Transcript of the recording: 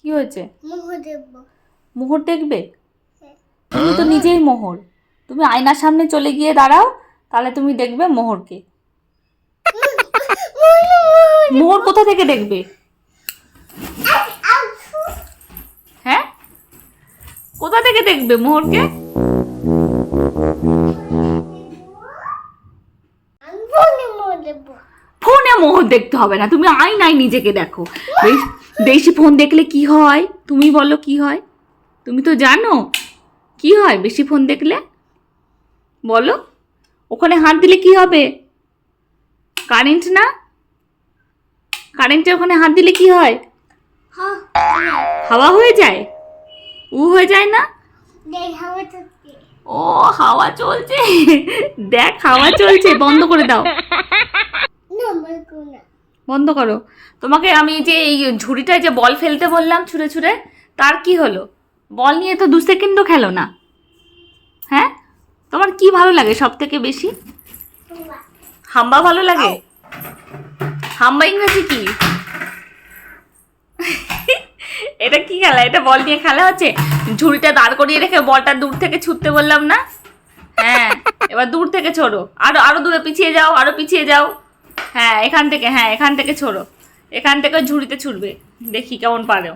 কি হয়েছে? মোহর দেখবে। তুমি তো নিজেই মোহর। তুমি আয়নার সামনে চলে গিয়ে দাঁড়াও তাহলে তুমি দেখবে মোহরকে। মোহর কোথা থেকে দেখবে? হ্যাঁ? কোথা থেকে দেখবে মোহরকে? ফোনে মোহর দেখতে হবে না তুমি আয়নায় নিজেকে দেখো। বেশি ফোন দেখলে কি হয়? তুমি বলো কি হয়? তুমি তো জানো। কি হয় বেশি ফোন দেখলে? বলো। ওখানে হাত দিলে কি হবে? কারেন্ট না? কারেন্টের ওখানে হাত দিলে কি হয়? হ্যাঁ। হাওয়া হয়ে যায়? উ হয়ে যায় না? ও হাওয়া চলছে। দেখ হাওয়া চলছে। বন্ধ করে দাও। বন্ধ করো। তোমাকে আমি যে এই ঝুড়িটায় যে বল ফেলতে বললাম ছুঁড়ে ছুঁড়ে, তার কি হলো? বল নিয়ে তো দু সেকেন্ডও খেলো না। হ্যাঁ? তোমার কি ভালো লাগে সব থেকে বেশি? হাম্বা ভালো লাগে? হাম্বা ইংরেজি কি? এটা কি খেলা? এটা বল নিয়ে খেলা হচ্ছে? ঝুড়িটা দাঁড় করিয়ে রেখে বলটা দূর থেকে ছুটতে বললাম না? হ্যাঁ এবার দূর থেকে ছোড়ো। আরও আরও দূরে পিছিয়ে যাও, আরও পিছিয়ে যাও। হ্যাঁ এখান থেকে হ্যাঁ এখান থেকে ছোড়ো। এখান থেকে ঝুড়িতে ছুটবে দেখি কেমন পারো।